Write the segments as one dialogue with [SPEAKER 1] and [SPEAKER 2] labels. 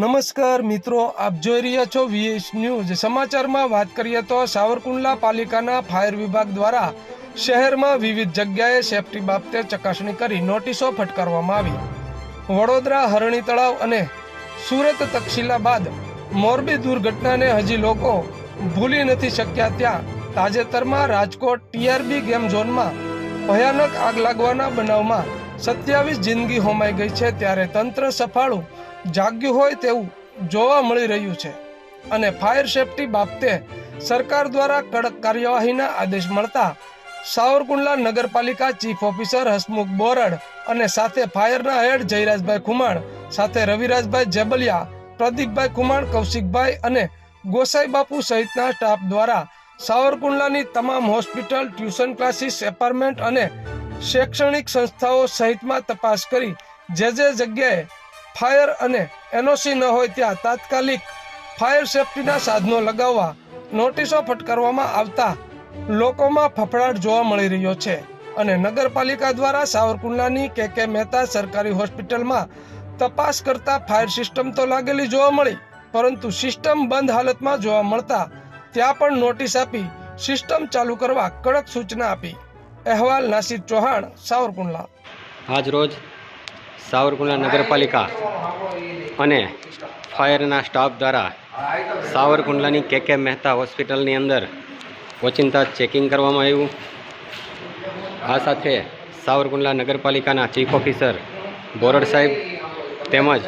[SPEAKER 1] નમસ્કાર મિત્રો, આપ જોઈ રહ્યા છો વીએસ ન્યૂઝ સમાચારમાં વાત કરીએ તો સાવરકુંડલા પાલિકાના ફાયર વિભાગ દ્વારા શહેરમાં વિવિધ જગ્યાએ સેફટી બાબતે ચકાસણી કરી નોટિસો ફટકારવામાં આવી. વડોદરા હરણી તળાવ અને સુરત તક્ષિલા બાદ મોરબી દુર્ઘટનાને હજી લોકો ભૂલી નથી શક્યા ત્યાં તાજેતરમાં રાજકોટ ટીઆરબી ગેમ ઝોનમાં ભયાનક આગ લાગવાના બનાવમાં સત્યાવીસ જિંદગી હોમાઈ ગઈ છે ત્યારે તંત્ર સફાળું જાગ્યું હોય તેવું જોવા મળી રહ્યું છે. અને ફાયર સેફટી બાબતે સરકાર દ્વારા કડક કાર્યવાહીના આદેશ મળતા સાવરકુંડલા નગરપાલિકા ચીફ ઓફિસર હસમુખ બોરડ અને સાથે ફાયરના હેડ જયરાજભાઈ ખુમાણ, સાથે રવિરાજભાઈ જેબલિયા પ્રદીપભાઈ ખુમાણ, કૌશિકભાઈ અને ગોસાઈ બાપુ સહિતના સ્ટાફ દ્વારા સાવરકુંડલાની તમામ હોસ્પિટલ, ટ્યુશન ક્લાસીસ, એપાર્ટમેન્ટ અને શૈક્ષણિક સંસ્થાઓ સહિતમાં તપાસ કરી જે જે જગ્યાએ ફાયર અને એનઓસી ન હોય ત્યાં તાત્કાલિક ફાયર સેફટીના સાધનો લગાવવા નોટિસો ફટકારવામાં આવતા લોકોમાં ફફડાટ જોવા મળી રહ્યો છે. અને નગરપાલિકા દ્વારા સાવરકુંડલાની કે કે મહેતા સરકારી હોસ્પિટલમાં તપાસ કરતા ફાયર સિસ્ટમ તો લાગેલી જોવા મળી, પરંતુ સિસ્ટમ બંધ હાલતમાં જોવા મળતા ત્યાં પણ નોટિસ આપી સિસ્ટમ ચાલુ કરવા કડક સૂચના આપી. અહેવાલ, નાસિર ચૌહાણ, સાવરકુંડલા.
[SPEAKER 2] આજ રોજ સાવરકુંડલા નગરપાલિકા અને ફાયરના સ્ટાફ દ્વારા સાવરકુંડલાની કે કે મહેતા હોસ્પિટલની અંદર ઓચિંતા ચેકિંગ કરવામાં આવ્યું. આ સાથે સાવરકુંડલા નગરપાલિકાના ચીફ ઓફિસર બોરડ સાહેબ તેમજ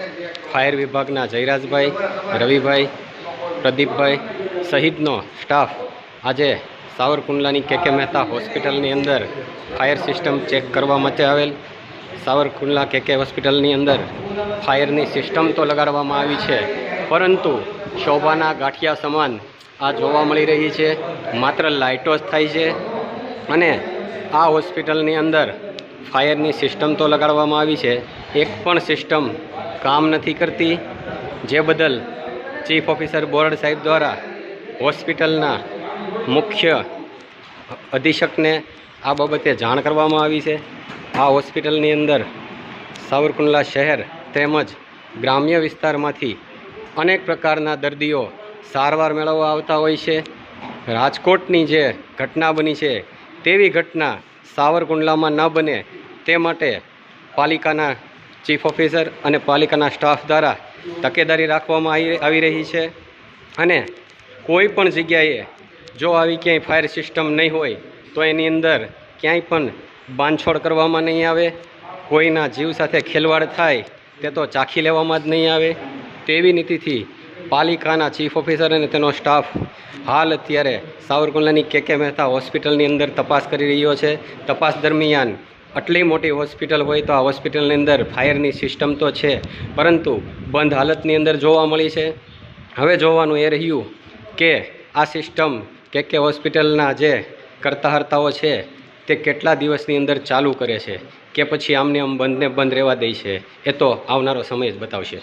[SPEAKER 2] ફાયર વિભાગના જયરાજભાઈ, રવિભાઈ, પ્રદીપભાઈ સહિતનો સ્ટાફ આજે સાવરકુંડલાની કે કે મહેતા હોસ્પિટલની અંદર ફાયર સિસ્ટમ ચેક કરવા માટે આવેલ. સાવરકુંડલા કે કે હોસ્પિટલની અંદર ફાયરની સિસ્ટમ તો લગાડવામાં આવી છે, પરંતુ શોભાના ગાંઠિયા સમાન આ જોવા મળી રહી છે. માત્ર લાઇટો જ થાય છે અને આ હોસ્પિટલની અંદર ફાયરની સિસ્ટમ તો લગાડવામાં આવી છે. એક પણ સિસ્ટમ કામ નથી કરતી. જે બદલ ચીફ ઓફિસર બોર્ડ સાહેબ દ્વારા હોસ્પિટલના મુખ્ય અધિક્ષકને આ બાબતે જાણ કરવામાં આવી છે. આ હોસ્પિટલની અંદર સાવરકુંડલા શહેર તેમજ ગ્રામ્ય વિસ્તારમાંથી અનેક પ્રકારના દર્દીઓ સારવાર મેળવવા આવતા હોય છે. રાજકોટની જે ઘટના બની છે, તેવી ઘટના સાવરકુંડલામાં ન બને તે માટે પાલિકાના ચીફ ઓફિસર અને પાલિકાના સ્ટાફ દ્વારા તકેદારી રાખવામાં આવી રહી છે. અને કોઈ પણ જગ્યાએ જો આવી ક્યાંય ફાયર સિસ્ટમ નહીં હોય, તો એની અંદર ક્યાંય પણ બાંધછોડ કરવામાં નહીં આવે. કોઈના જીવ સાથે ખેલવાડ થાય, તે તો ચાખી લેવામાં જ નહીં આવે. તેવી નીતિથી પાલિકાના ચીફ ઓફિસર અને તેનો સ્ટાફ હાલ અત્યારે સાવરકુંડલાની કે કે મહેતા હોસ્પિટલની અંદર તપાસ કરી રહ્યો છે. તપાસ દરમિયાન આટલી મોટી હોસ્પિટલ હોય તો આ હોસ્પિટલની અંદર ફાયરની સિસ્ટમ તો છે, પરંતુ બંધ હાલતની અંદર જોવા મળી છે. હવે જોવાનું એ રહ્યું કે આ સિસ્ટમ કે કે હોસ્પિટલના જે કરતા હર્તાઓ છે, તે કેટલા દિવસની અંદર ચાલુ કરે છે, કે પછી આમને આમ બંધને બંધ રહેવા દે છે, એ તો આવનારો સમય જ બતાવશે.